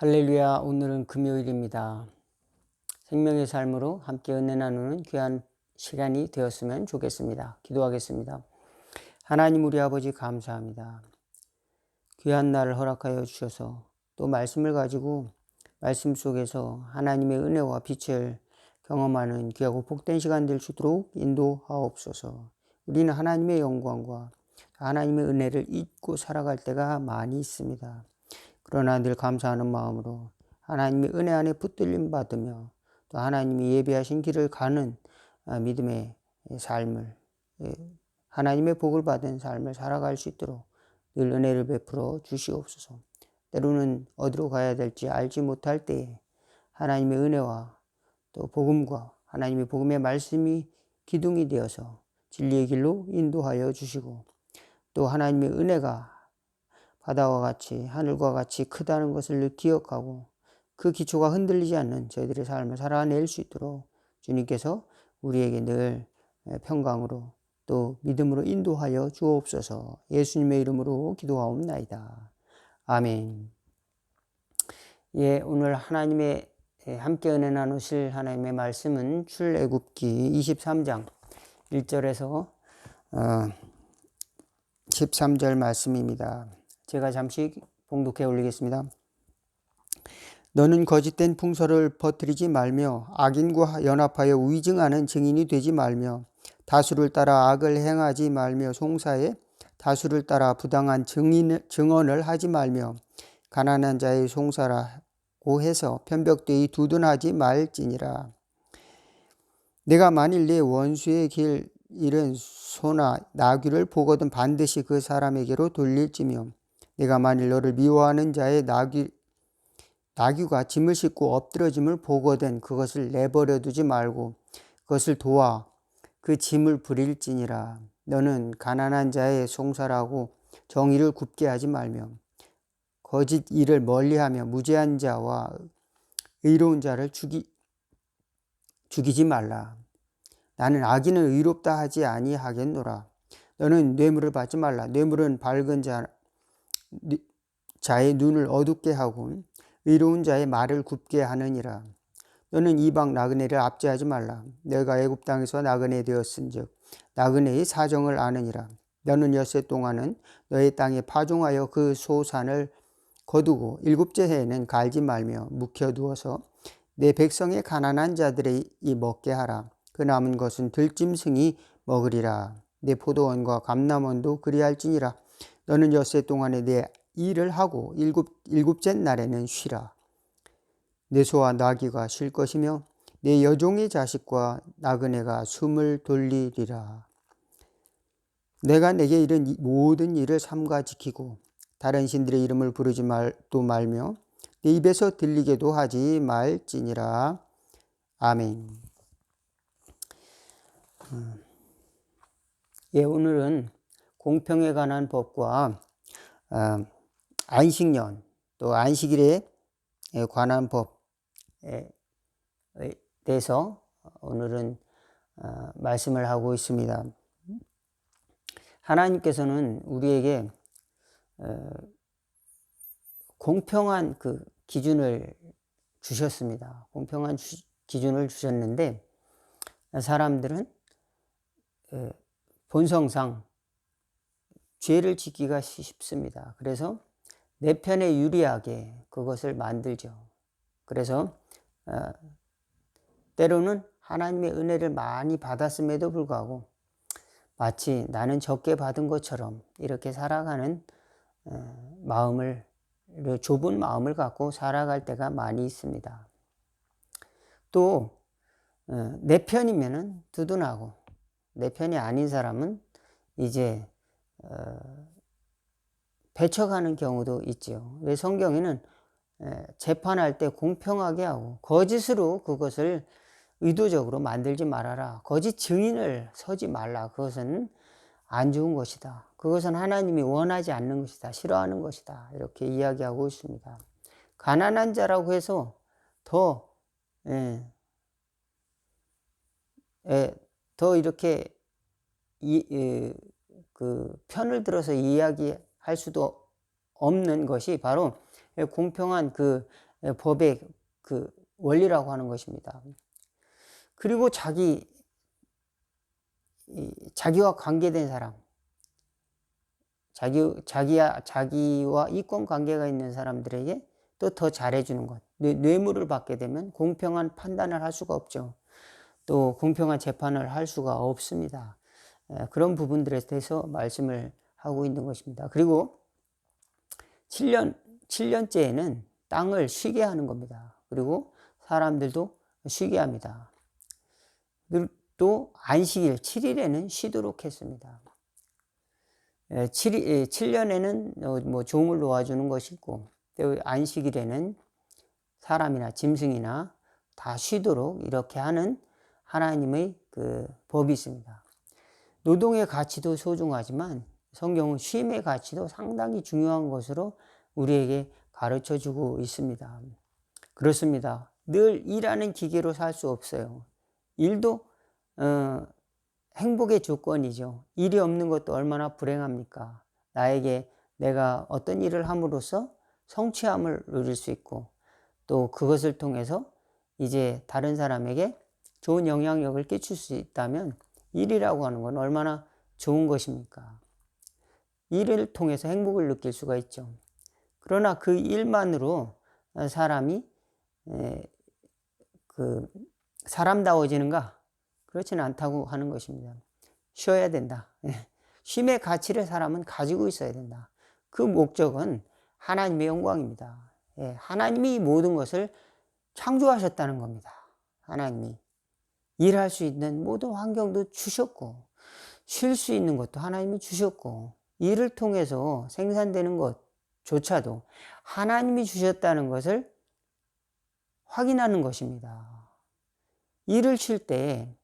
할렐루야, 오늘은 금요일입니다. 생명의 삶으로 함께 은혜 나누는 귀한 시간이 되었으면 좋겠습니다. 기도하겠습니다. 하나님 우리 아버지 감사합니다. 귀한 날을 허락하여 주셔서 또 말씀을 가지고 말씀 속에서 하나님의 은혜와 빛을 경험하는 귀하고 복된 시간 될 수 있도록 인도하옵소서. 우리는 하나님의 영광과 하나님의 은혜를 잊고 살아갈 때가 많이 있습니다. 그러나 늘 감사하는 마음으로 하나님의 은혜 안에 붙들림 받으며 또 하나님이 예비하신 길을 가는 아, 믿음의 삶을 예, 하나님의 복을 받은 삶을 살아갈 수 있도록 늘 은혜를 베풀어 주시옵소서. 때로는 어디로 가야 될지 알지 못할 때에 하나님의 은혜와 또 복음과 하나님의 복음의 말씀이 기둥이 되어서 진리의 길로 인도하여 주시고 또 하나님의 은혜가 바다와 같이 하늘과 같이 크다는 것을 기억하고 그 기초가 흔들리지 않는 저희들의 삶을 살아낼 수 있도록 주님께서 우리에게 늘 평강으로 또 믿음으로 인도하여 주옵소서 예수님의 이름으로 기도하옵나이다. 아멘. 예, 오늘 하나님의 함께 은혜 나누실 하나님의 말씀은 출애굽기 23장 1절에서 13절 말씀입니다. 제가 잠시 봉독해 올리겠습니다. 너는 거짓된 풍설을 퍼뜨리지 말며 악인과 연합하여 위증하는 증인이 되지 말며 다수를 따라 악을 행하지 말며 송사에 다수를 따라 부당한 증인, 증언을 하지 말며 가난한 자의 송사라고 해서 편벽되이 두둔하지 말지니라. 내가 만일 내 원수의 길 잃은 소나 나귀를 보거든 반드시 그 사람에게로 돌릴지며 내가 만일 너를 미워하는 자의 나귀, 나귀가 짐을 싣고 엎드러짐을 보거든 그것을 내버려 두지 말고 그것을 도와 그 짐을 부릴지니라. 너는 가난한 자의 송사라고 정의를 굽게 하지 말며 거짓 일을 멀리하며 무죄한 자와 의로운 자를 죽이, 죽이지 말라. 나는 악인은 의롭다 하지 아니하겠노라. 너는 뇌물을 받지 말라. 뇌물은 밝은 자 자의 눈을 어둡게 하고 의로운 자의 말을 굽게 하느니라. 너는 이방 나그네를 압제하지 말라. 내가 애굽 땅에서 나그네 되었은즉 나그네의 사정을 아느니라. 너는 엿새 동안은 너의 땅에 파종하여 그 소산을 거두고 일곱째 해에는 갈지 말며 묵혀 두어서 내 백성의 가난한 자들이 먹게 하라. 그 남은 것은 들짐승이 먹으리라. 내 포도원과 감남원도 그리할지니라. 너는 엿새 동안에 내 일을 하고 일곱, 일곱째 날에는 쉬라. 내 소와 나귀가 쉴 것이며 내 여종의 자식과 나그네가 숨을 돌리리라. 내가 내게 이른 모든 일을 삼가 지키고 다른 신들의 이름을 부르지 말도 말며 내 입에서 들리게도 하지 말지니라. 아멘. 음. 예, 오늘은 공평에 관한 법과 어, 안식년 또 안식일에 관한 법에 대해서 오늘은 어, 말씀을 하고 있습니다. 하나님께서는 우리에게 어, 공평한 그 기준을 주셨습니다. 공평한 기준을 주셨는데 사람들은 본성상 죄를 짓기가 쉽습니다. 그래서 내 편에 유리하게 그것을 만들죠. 그래서 어, 때로는 하나님의 은혜를 많이 받았음에도 불구하고 마치 나는 적게 받은 것처럼 이렇게 살아가는 어, 마음을 좁은 마음을 갖고 살아갈 때가 많이 있습니다. 또내 어, 편이면은 두둔하고 내 편이 아닌 사람은 이제 어, 배척하는 경우도 있죠. 왜 성경에는 재판할 때 공평하게 하고 거짓으로 그것을 의도적으로 만들지 말아라. 거짓 증인을 서지 말라. 그것은 안 좋은 것이다. 그것은 하나님이 원하지 않는 것이다. 싫어하는 것이다. 이렇게 이야기하고 있습니다. 가난한 자라고 해서 더, 예, 예, 더 이렇게 이, 예, 그 편을 들어서 이야기할 수도 없는 것이 바로 공평한 그 예, 법의 그 원리라고 하는 것입니다. 그리고 자기 자기와 관계된 사람, 자기 자기야 자기와 이권 관계가 있는 사람들에게 또 더 잘해주는 것. 뇌 물을 받게 되면 공평한 판단을 할 수가 없죠. 또 공평한 재판을 할 수가 없습니다. 예, 그런 부분들에 대해서 말씀을 하고 있는 것입니다. 그리고 7년, 7년째에는 땅을 쉬게 하는 겁니다. 그리고 사람들도 쉬게 합니다. 또 안식일 7일에는 쉬도록 했습니다. 7, 예, 7년에는 예, 어, 뭐 종을 놓아주는 것이 있고 또 안식일에는 사람이나 짐승이나 다 쉬도록 이렇게 하는 하나님의 그 법이 있습니다. 노동의 가치도 소중하지만 성경은 쉼의 가치도 상당히 중요한 것으로 우리에게 가르쳐 주고 있습니다. 그렇습니다. 늘 일하는 기계로 살 수 없어요. 일도 어, 행복의 조건이죠. 일이 없는 것도 얼마나 불행합니까? 나에게 내가 어떤 일을 함으로써 성취함을 누릴 수 있고 또 그것을 통해서 이제 다른 사람에게 좋은 영향력을 끼칠 수 있다면 일이라고 하는 건 얼마나 좋은 것입니까? 일을 통해서 행복을 느낄 수가 있죠. 그러나 그 일만으로 사람이 그 사람다워지는가? 그렇지는 않다고 하는 것입니다. 쉬어야 된다. 예. 쉼의 가치를 사람은 가지고 있어야 된다. 그 목적은 하나님의 영광입니다. 예, 하나님이 모든 것을 창조하셨다는 겁니다. 하나님이 일할 수 있는 모든 환경도 주셨고 쉴 수 있는 것도 하나님이 주셨고 일을 통해서 생산되는 것조차도 하나님이 주셨다는 것을 확인하는 것입니다. 일을 쉴 때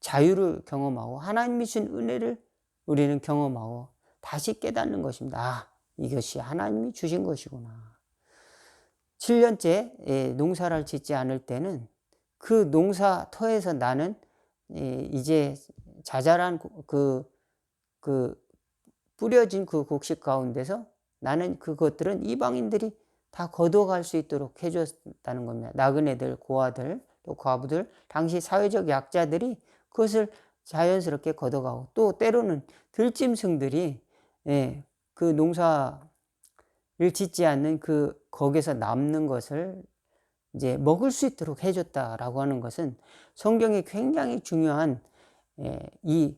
자유를 경험하고 하나님이 주신 은혜를 우리는 경험하고 다시 깨닫는 것입니다. 아, 이것이 하나님이 주신 것이구나. 7년째 예, 농사를 짓지 않을 때는 그 농사 터에서 나는 이제 자잘한 그, 그 뿌려진 그 곡식 가운데서 나는 그것들은 이방인들이 다 걷어갈 수 있도록 해줬다는 겁니다. 나그네들, 고아들, 또 과부들, 당시 사회적 약자들이 그것을 자연스럽게 걷어가고 또 때로는 들짐승들이 예, 그 농사를 짓지 않는 그 거기서 남는 것을 이제 먹을 수 있도록 해줬다라고 하는 것은 성경이 굉장히 중요한 예, 이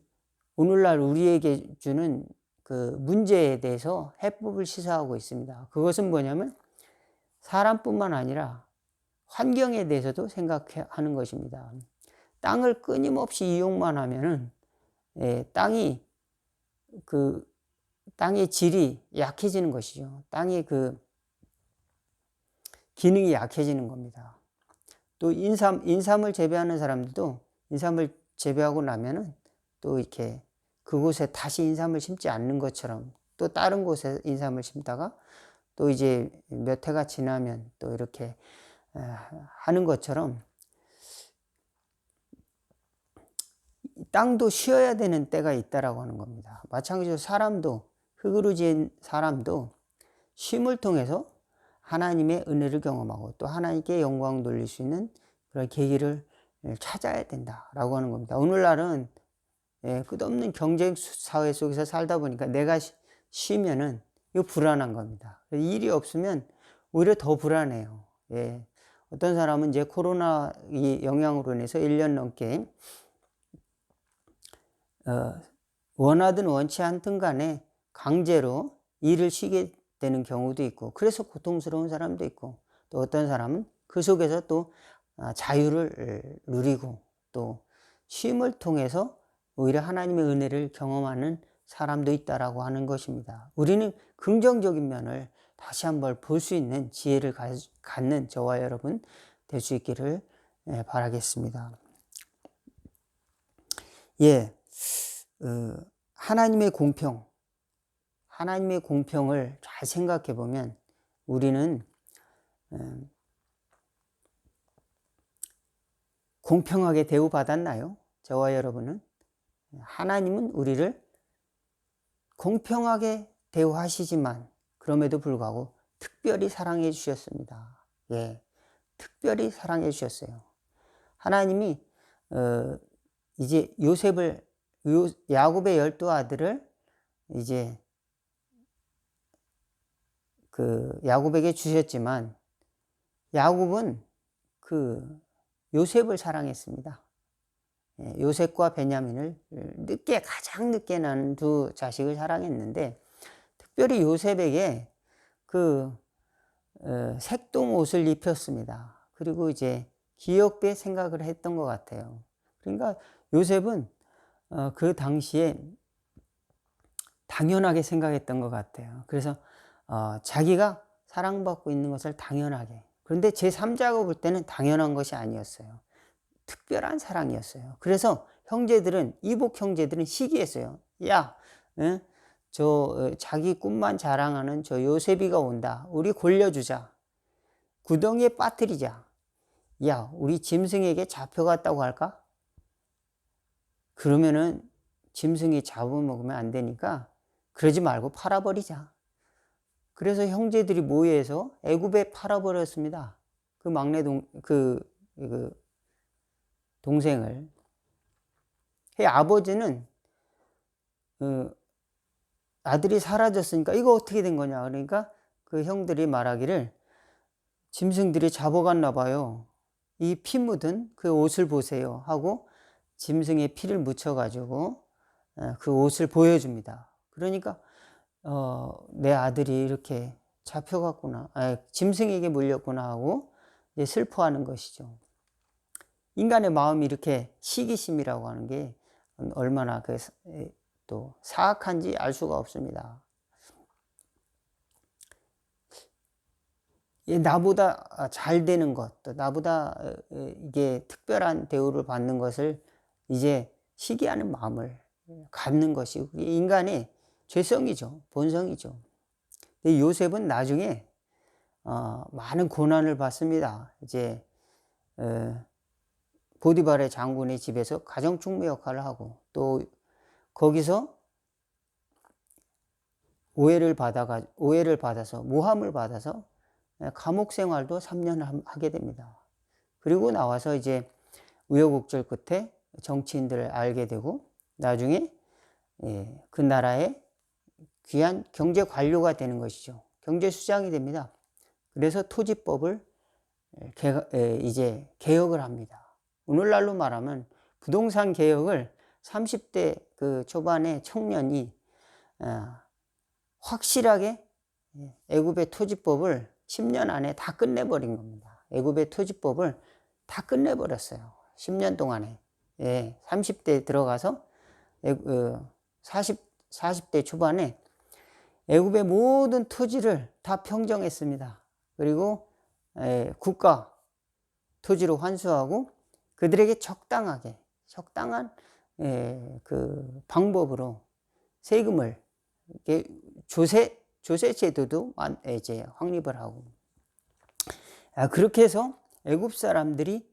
오늘날 우리에게 주는 그 문제에 대해서 해법을 시사하고 있습니다. 그것은 뭐냐면 사람뿐만 아니라 환경에 대해서도 생각하는 것입니다. 땅을 끊임없이 이용만 하면은 예, 땅이 그 땅의 질이 약해지는 것이죠. 땅의 그 기능이 약해지는 겁니다. 또 인삼, 인삼을 재배하는 사람들도 인삼을 재배하고 나면은 또 이렇게 그곳에 다시 인삼을 심지 않는 것처럼 또 다른 곳에 인삼을 심다가 또 이제 몇 해가 지나면 또 이렇게 하는 것처럼 땅도 쉬어야 되는 때가 있다라고 하는 겁니다. 마찬가지로 사람도 흙으로 지은 사람도 쉼을 통해서 하나님의 은혜를 경험하고 또 하나님께 영광 돌릴 수 있는 그런 계기를 찾아야 된다라고 하는 겁니다. 오늘날은 예, 끝없는 경쟁 사회 속에서 살다 보니까 내가 쉬면은 이거 불안한 겁니다. 일이 없으면 오히려 더 불안해요. 예. 어떤 사람은 이제 코로나 영향으로 인해서 1년 넘게 어, 원하든 원치 않든 간에 강제로 일을 쉬게 되는 경우도 있고 그래서 고통스러운 사람도 있고 또 어떤 사람은 그 속에서 또 아, 자유를 누리고 또 쉼을 통해서 오히려 하나님의 은혜를 경험하는 사람도 있다라고 하는 것입니다. 우리는 긍정적인 면을 다시 한번 볼 수 있는 지혜를 갖는 저와 여러분 될 수 있기를 예, 바라겠습니다. 예, 어, 하나님의 공평, 하나님의 공평을 잘 생각해 보면 우리는 음, 공평하게 대우받았나요? 저와 여러분은 하나님은 우리를 공평하게 대우하시지만 그럼에도 불구하고 특별히 사랑해 주셨습니다. 예, 특별히 사랑해 주셨어요. 하나님이 어, 이제 요셉을 요, 야곱의 열두 아들을 이제 그 야곱에게 주셨지만 야곱은 그 요셉을 사랑했습니다. 예, 요셉과 베냐민을 늦게 가장 늦게 난 두 자식을 사랑했는데 특별히 요셉에게 그 어, 색동 옷을 입혔습니다. 그리고 이제 기억돼 생각을 했던 것 같아요. 그러니까 요셉은 어, 그 당시에 당연하게 생각했던 것 같아요. 그래서 어, 자기가 사랑받고 있는 것을 당연하게. 그런데 제 3자가 볼 때는 당연한 것이 아니었어요. 특별한 사랑이었어요. 그래서 형제들은 이복 형제들은 시기했어요. 야, 에? 저 어, 자기 꿈만 자랑하는 저 요셉이가 온다. 우리 골려주자. 구덩이에 빠뜨리자. 야, 우리 짐승에게 잡혀갔다고 할까? 그러면은 짐승이 잡아먹으면 안 되니까 그러지 말고 팔아버리자. 그래서 형제들이 모여서 애굽에 팔아버렸습니다. 그 막내 동, 그, 그 동생을. 그 아버지는 어, 아들이 사라졌으니까 이거 어떻게 된 거냐. 그러니까 그 형들이 말하기를 짐승들이 잡아갔나 봐요. 이 피 묻은 그 옷을 보세요. 하고 짐승의 피를 묻혀가지고 어, 그 옷을 보여줍니다. 그러니까 어, 내 아들이 이렇게 잡혀갔구나, 아, 짐승에게 물렸구나 하고 이제 슬퍼하는 것이죠. 인간의 마음이 이렇게 시기심이라고 하는 게 얼마나 그 또 사악한지 알 수가 없습니다. 나보다 잘 되는 것, 또 나보다 이게 특별한 대우를 받는 것을 이제 시기하는 마음을 갖는 것이 인간의 죄성이죠. 본성이죠. 요셉은 나중에 어, 많은 고난을 받습니다. 이제 어, 보디발의 장군의 집에서 가정 충무 역할을 하고 또 거기서 오해를 받아가 오해를 받아서 모함을 받아서 감옥 생활도 3년 하게 됩니다. 그리고 나와서 이제 우여곡절 끝에 정치인들을 알게 되고 나중에 예, 그 나라의 귀한 경제 관료가 되는 것이죠. 경제 수장이 됩니다. 그래서 토지법을 이제 개혁을 합니다. 오늘날로 말하면 부동산 개혁을 30대 그 초반의 청년이 어, 확실하게 예, 애굽의 토지법을 10년 안에 다 끝내버린 겁니다. 애굽의 토지법을 다 끝내버렸어요. 10년 동안에. 예, 30대 들어가서 40, 40대 초반에 애굽의 모든 토지를 다 평정했습니다. 그리고 국가 토지로 환수하고 그들에게 적당하게 적당한 예, 그 방법으로 세금을 조세 조세 제도도 이제 확립을 하고 아, 그렇게 해서 애굽 사람들이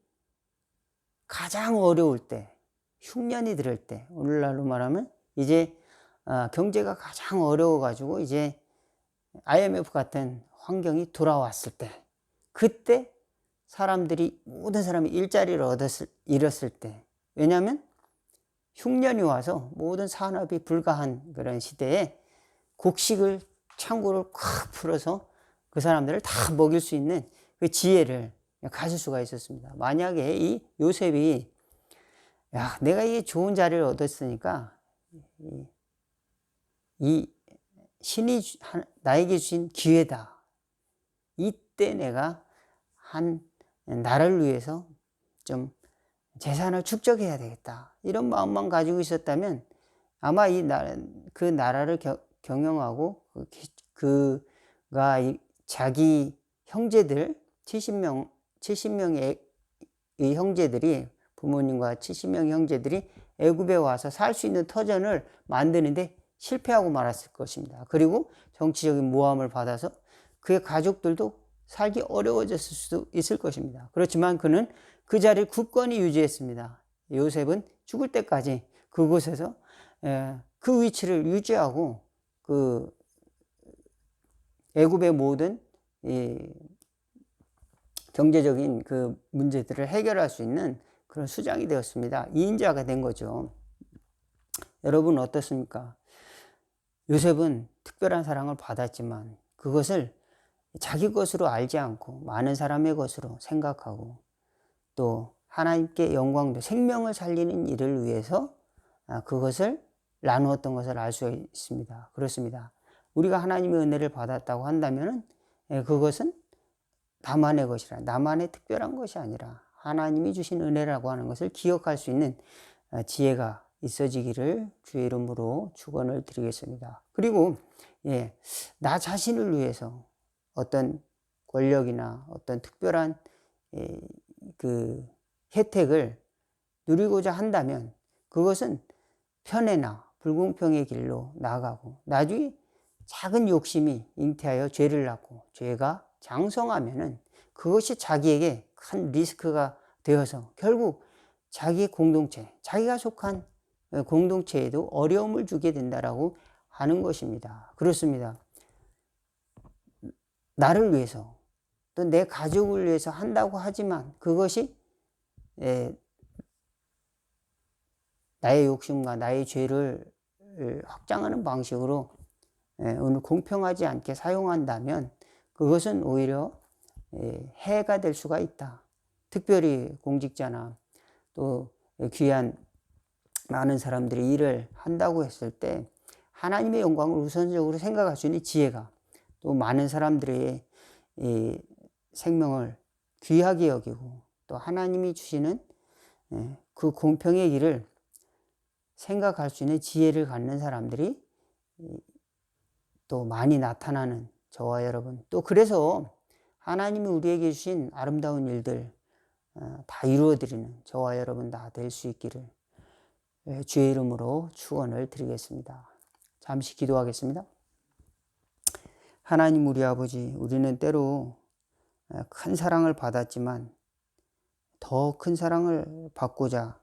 가장 어려울 때 흉년이 들을 때 오늘날로 말하면 이제 아, 경제가 가장 어려워 가지고 이제 IMF 같은 환경이 돌아왔을 때 그때 사람들이 모든 사람이 일자리를 얻었을 잃었을 때 왜냐하면 흉년이 와서 모든 산업이 불가한 그런 시대에 곡식을 창고를 콱 풀어서 그 사람들을 다 먹일 수 있는 그 지혜를 가질 수가 있었습니다. 만약에 이 요셉이 야 내가 이 좋은 자리를 얻었으니까 이 신이 나에게 주신 기회다. 이때 내가 한 나를 위해서 좀 재산을 축적해야 되겠다. 이런 마음만 가지고 있었다면 아마 이 나라, 그 나라를 겨, 경영하고 그, 그가 자기 형제들 70명, 70명의 이 형제들이 부모님과 70명 형제들이 애굽에 와서 살 수 있는 터전을 만드는데 실패하고 말았을 것입니다. 그리고 정치적인 모함을 받아서 그의 가족들도 살기 어려워졌을 수도 있을 것입니다. 그렇지만 그는 그 자리를 굳건히 유지했습니다. 요셉은 죽을 때까지 그곳에서 그 위치를 유지하고 그 애굽의 모든 이 경제적인 그 문제들을 해결할 수 있는 그런 수장이 되었습니다. 2인자가 된 거죠. 여러분 어떻습니까? 요셉은 특별한 사랑을 받았지만 그것을 자기 것으로 알지 않고 많은 사람의 것으로 생각하고 또 하나님께 영광도 생명을 살리는 일을 위해서 아, 그것을 나누었던 것을 알 수 있습니다. 그렇습니다. 우리가 하나님의 은혜를 받았다고 한다면 예, 그것은 나만의 것이라 나만의 특별한 것이 아니라 하나님이 주신 은혜라고 하는 것을 기억할 수 있는 아, 지혜가 있어지기를 주의 이름으로 축원을 드리겠습니다. 그리고 예, 나 자신을 위해서 어떤 권력이나 어떤 특별한 예, 그 혜택을 누리고자 한다면 그것은 편애나 불공평의 길로 나아가고 나중에 작은 욕심이 잉태하여 죄를 낳고 죄가 장성하면은 그것이 자기에게 큰 리스크가 되어서 결국 자기의 공동체, 자기가 속한 공동체에도 어려움을 주게 된다라고 하는 것입니다. 그렇습니다. 나를 위해서 또 내 가족을 위해서 한다고 하지만 그것이 나의 욕심과 나의 죄를 확장하는 방식으로 오늘 공평하지 않게 사용한다면 그것은 오히려 해가 될 수가 있다. 특별히 공직자나 또 귀한 많은 사람들이 일을 한다고 했을 때 하나님의 영광을 우선적으로 생각할 수 있는 지혜가 또 많은 사람들의 생명을 귀하게 여기고 또 하나님이 주시는 그 공평의 길을 생각할 수 있는 지혜를 갖는 사람들이 또 많이 나타나는 저와 여러분. 또 그래서 하나님이 우리에게 주신 아름다운 일들 어, 다 이루어 드리는 저와 여러분 다 될 수 있기를 주의 이름으로 축원을 드리겠습니다. 잠시 기도하겠습니다. 하나님 우리 아버지 우리는 때로 큰 사랑을 받았지만 더 큰 사랑을 받고자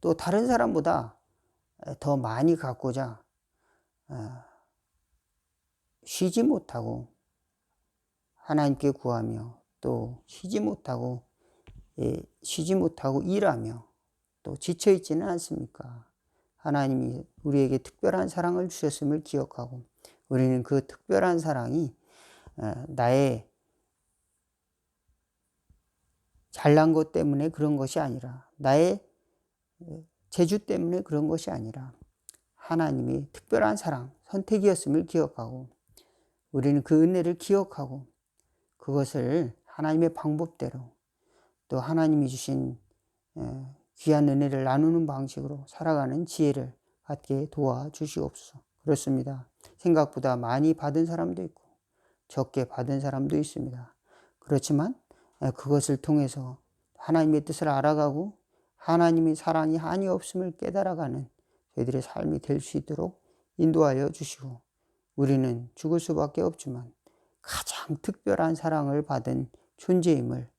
또 다른 사람보다 더 많이 갖고자 쉬지 못하고 하나님께 구하며 또 쉬지 못하고 예, 쉬지 못하고 일하며 또 지쳐 있지는 않습니까? 하나님이 우리에게 특별한 사랑을 주셨음을 기억하고 우리는 그 특별한 사랑이 나의 잘난 것 때문에 그런 것이 아니라 나의 재주 때문에 그런 것이 아니라 하나님이 특별한 사랑, 선택이었음을 기억하고 우리는 그 은혜를 기억하고 그것을 하나님의 방법대로 또 하나님이 주신 귀한 은혜를 나누는 방식으로 살아가는 지혜를 갖게 도와주시옵소서. 그렇습니다. 생각보다 많이 받은 사람도 있고 적게 받은 사람도 있습니다. 그렇지만 그것을 통해서 하나님의 뜻을 알아가고 하나님의 사랑이 한이 없음을 깨달아가는 저희들의 삶이 될 수 있도록 인도하여 주시고 우리는 죽을 수밖에 없지만 가장 특별한 사랑을 받은 존재임을 어,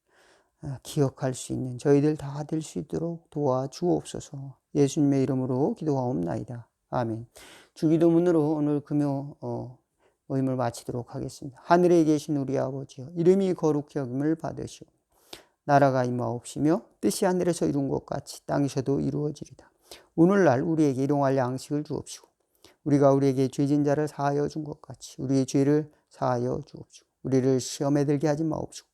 기억할 수 있는 저희들 다 될 수 있도록 도와주옵소서 예수님의 이름으로 기도하옵나이다. 아멘. 주기도문으로 오늘 금요 어, 모임을 마치도록 하겠습니다. 하늘에 계신 우리 아버지여 이름이 거룩히 여김을 받으시오. 나라가 임하옵시며 뜻이 하늘에서 이룬 것 같이 땅에서도 이루어지리다. 오늘날 우리에게 일용할 양식을 주옵시고 우리가 우리에게 죄진 자를 사하여 준 것 같이 우리의 죄를 사하여 주옵시고 우리를 시험에 들게 하지 마옵시고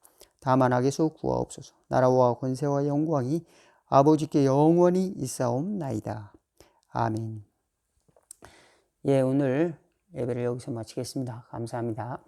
다만 악에서 구하옵소서 나라와 권세와 영광이 아버지께 영원히 있사옵나이다. 아멘 예 오늘 예배를 여기서 마치겠습니다. 감사합니다.